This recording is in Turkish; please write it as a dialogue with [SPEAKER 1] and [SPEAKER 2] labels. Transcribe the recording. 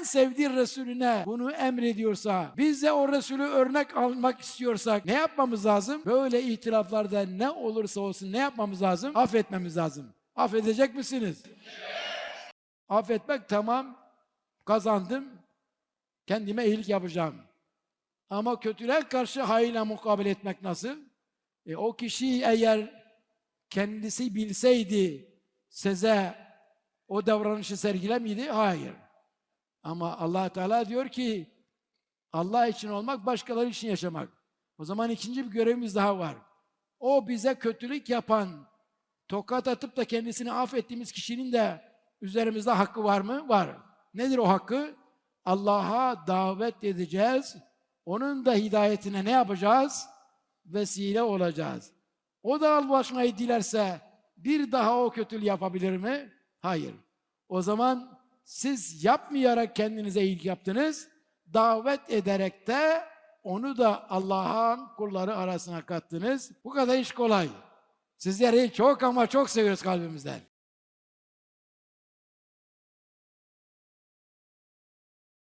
[SPEAKER 1] en sevdiği Resulüne bunu emrediyorsa, biz de o Resulü örnek almak istiyorsak ne yapmamız lazım? Böyle itiraflarda ne olursa olsun ne yapmamız lazım? Affetmemiz lazım. Affedecek misiniz? Affetmek tamam, kazandım, kendime iyilik yapacağım. Ama kötülüğe karşı hayırla mukabele etmek nasıl? E, o kişi eğer kendisi bilseydi size o davranışı sergiler miydi? Hayır. Ama allah Teala diyor ki Allah için olmak başkaları için yaşamak. O zaman ikinci bir görevimiz daha var. O bize kötülük yapan, tokat atıp da kendisini affettiğimiz kişinin de üzerimizde hakkı var mı? Var. Nedir o hakkı? Allah'a davet edeceğiz. Onun da hidayetine ne yapacağız? Vesile olacağız. O da ulaşmayı dilerse bir daha o kötülüğü yapabilir mi? Hayır. O zaman siz yapmayarak kendinize iyilik yaptınız. Davet ederek de onu da Allah'ın kulları arasına kattınız. Bu kadar iş kolay. Sizleri çok ama çok seviyoruz kalbimizden.